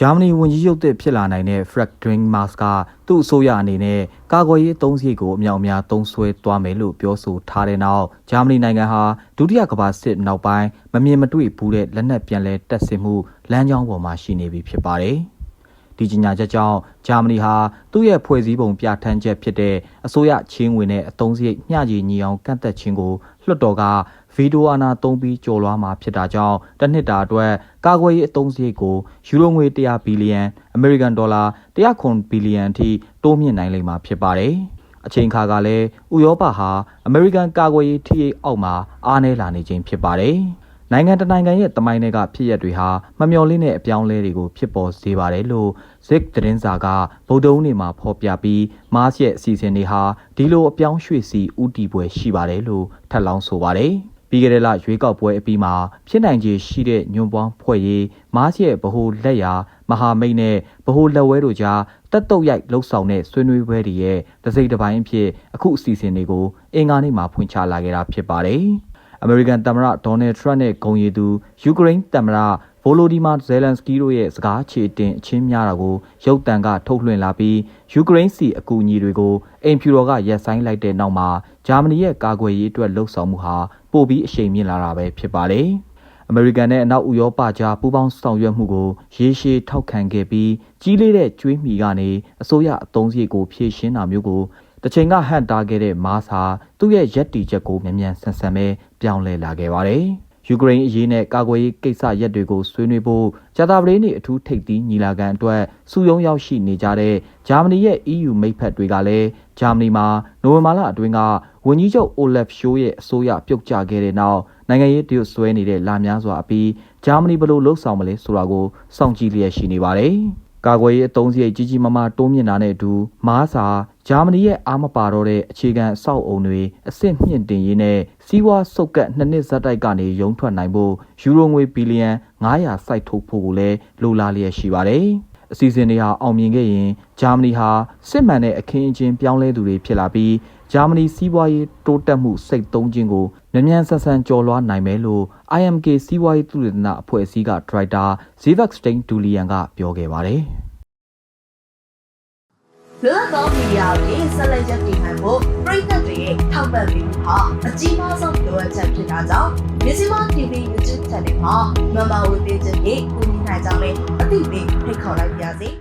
ဂျာမနီဝန်ကြီးချုပ်သစ်ဖြစ်လာနိုင်တဲ့ Friedrich Merz ကသူ့အစိုးရအနေနဲ့ကာကွယ်ရေးအသုံးစရိတ်ကိုအမြောက်အများသုံးစွဲသွားမယ်လို့ပြောဆိုထားတဲ့နောက်ဂျာမနီနိုင်ငံဟာဒုတိယကမ္ဘာစစ်နောက်ပိုင်းမမြင်မတွေ့ဘူးတဲ့လက်နက်ပြန်လည်တပ်ဆင်မှုလမ်းကြောင်းပေါ်မှာရှိနေပြီဖြစ်ပါတယ်။ဒီကြီးညာချက်ကြောင့်ဂျာမနီဟာသူ့ရဲ့ဖွဲ့စည်းပုံပြဋ္ဌာန်းချက်ဖြစ်တဲ့အစိုးရချင်းဝင်တဲ့အသုံးစရိတ်မျှကြီးညီအောင်ကန့်သက်ခြင်းကိုလွှတ်တော်က ဗီတိုအာဏာသုံးပြီးကျော်လွှားမှာဖြစ်တာကြောင့်တစ်နှစ်တာအတွက်ကာကွယ်ရေးအသုံးစရိတ်ကိုယူရိုငွေ100ဘီလီယံအမေရိကန်ဒေါ်လာ109ဘီလီယံအထိတိုးမြင့်နိုင်လိမ့်မှာဖြစ်ပါတယ်။အချိန်ခါကလည်းဥရောပဟာအမေရိကန်ကာကွယ်ရေးထိရိတ်အောက်မှာအားနည်းလာနေခြင်းဖြစ်ပါတယ်။နိုင်ငံတနိုင်ငံရဲ့တမိုင်းတွေကဖြစ်ရက်တွေဟာမမျှော်လင့်တဲ့အပြောင်းအလဲတွေကိုဖြစ်ပေါ်စေပါတယ်လို့ Zik သတင်းစာကဗုဒ္ဓဦးနေမှာဖော်ပြပြီးမားစ်ရဲ့အစီအစဉ်တွေဟာဒီလိုအပြောင်းရွှေ့စီဥတီပွဲရှိပါတယ်လို့ထပ်လောင်းဆိုပါတယ်။ ပြီးခဲ့တဲ့လရွေးကောက်ပွဲအပြီးမှာဖြစ်နိုင်ခြေရှိတဲ့ညွန့်ပေါင်းဖွဲ့ရေးမားစ်ရဲ့ဗဟိုလက်ရာမဟာမိတ်နဲ့ဗဟိုလက်ဝဲတို့ကြားတက်တုတ်ရိုက်လှုပ်ဆောင်တဲ့ဆွေးနွေးပွဲတွေရဲ့တစိမ့်တစ်ပိုင်းအဖြစ်အခုအစီအစဉ်တွေကိုအင်္ဂါနေ့မှာဖွင့်ချလာခဲ့တာဖြစ်ပါတယ်။အမေရိကန်သမ္မတဒေါ်နယ်ထရန့်နဲ့ဂုံရည်သူယူကရိန်းသမ္မတဗိုလိုဒီမာဇယ်လန်စကီတို့ရဲ့စကားချေတင်အချင်းများတာကိုရုပ်တံကထုတ်လွှင့်လာပြီးယူကရိန်းစီအကူအညီတွေကိုအိမ်ဖြူတော်ကရက်ဆိုင်လိုက်တဲ့နောက်မှာဂျာမနီရဲ့ကာကွယ်ရေးအတွက်လှုံ့ဆော်မှုဟာ ပိုပြီးအရှိန်မြင့်လာတာပဲဖြစ်ပါတယ်။အမေရိကန်နဲ့အနောက်ဥရောပကြားပူးပေါင်းဆောင်ရွက်မှုကိုရေရှည်ထောက်ခံခဲ့ပြီးကြီးလေးတဲ့ကျွေးမီကနေအစိုးရအုံစရိတ်ကိုဖြည့်ရှင်းတာမျိုးကိုတစ်ချိန်ကဟန်တာခဲ့တဲ့မားစာသူ့ရဲ့ရက်တီချက်ကိုမြန်မြန်ဆန်ဆန်ပဲပြောင်းလဲလာခဲ့ပါတယ်။ ယူကရိန်းအရေးနဲ့ကာကွယ်ရေးကိစ္စရပ်တွေကိုဆွေးနွေးဖို့ဂျာတာပလေးနေအထူးထိပ်သီးညီလာခံအတွက်စုယုံရောက်ရှိနေကြတဲ့ဂျာမနီရဲ့ EU မိတ်ဖက်တွေကလည်းဂျာမနီမှာနိုဝင်ဘာလအတွင်းကဝန်ကြီးချုပ်အိုလက်ရှိုးရဲ့အစိုးရပြုတ်ကျခဲ့တဲ့နောက်နိုင်ငံရေးတရုတ်ဆွဲနေတဲ့လာများစွာအပြီးဂျာမနီဘယ်လိုလှုပ်ဆောင်မလဲဆိုတာကိုစောင့်ကြည့်လျက်ရှိနေပါတယ်။ ကာကွယ်ရေးအုံစရိတ်ကြီးကြီးမားမားတိုးမြင့်တာနဲ့အတူမားစာဂျာမနီရဲ့အားမပါတော့တဲ့အခြေခံအဆောက်အုံတွေအဆင့်မြင့်တင်ရေးနဲ့စီးပွားစုပ်ကပ်နှစ်နှစ်ဇက်တိုက်ကနေရုံထွက်နိုင်ဖို့ယူရိုငွေဘီလီယံ900စိုက်ထုတ်ဖို့ကိုလည်းလိုလားလျက်ရှိပါတယ်။အစီအစဉ်တွေဟာအောင်မြင်ခဲ့ရင်ဂျာမနီဟာစစ်မှန်တဲ့အခင်းအကျင်းပြောင်းလဲသူတွေဖြစ်လာပြီး ဂျာမနီစီးပွားရေးတိုးတက်မှုစိတ်သုံးခြင်းကိုမြန်မြန်ဆန်ဆန်ကျော်လွှားနိုင်မယ်လို့ IMK စီးပွားရေးသုတေသနအဖွဲ့အစည်းကဒရိုက်တာ Zivak Stein Dulian ကပြောခဲ့ပါတယ်။လွတ်လပ်သောမီဒီယာတွေဆက်လက်ရပ်တည်နိုင်ဖို့ပြည်သက်တွေရဲ့ထောက်ပံ့ပေးမှုဟာအကြီးမားဆုံးလိုအပ်ချက်ဖြစ်တာကြောင့်မြစီမ TV YouTube Channel မှာ Member ဝင်ပေးခြင်းဖြင့်ကူညီနိုင်ကြောင်းလည်းအသိပေးဖိတ်ခေါ်လိုက်ပါရစေ။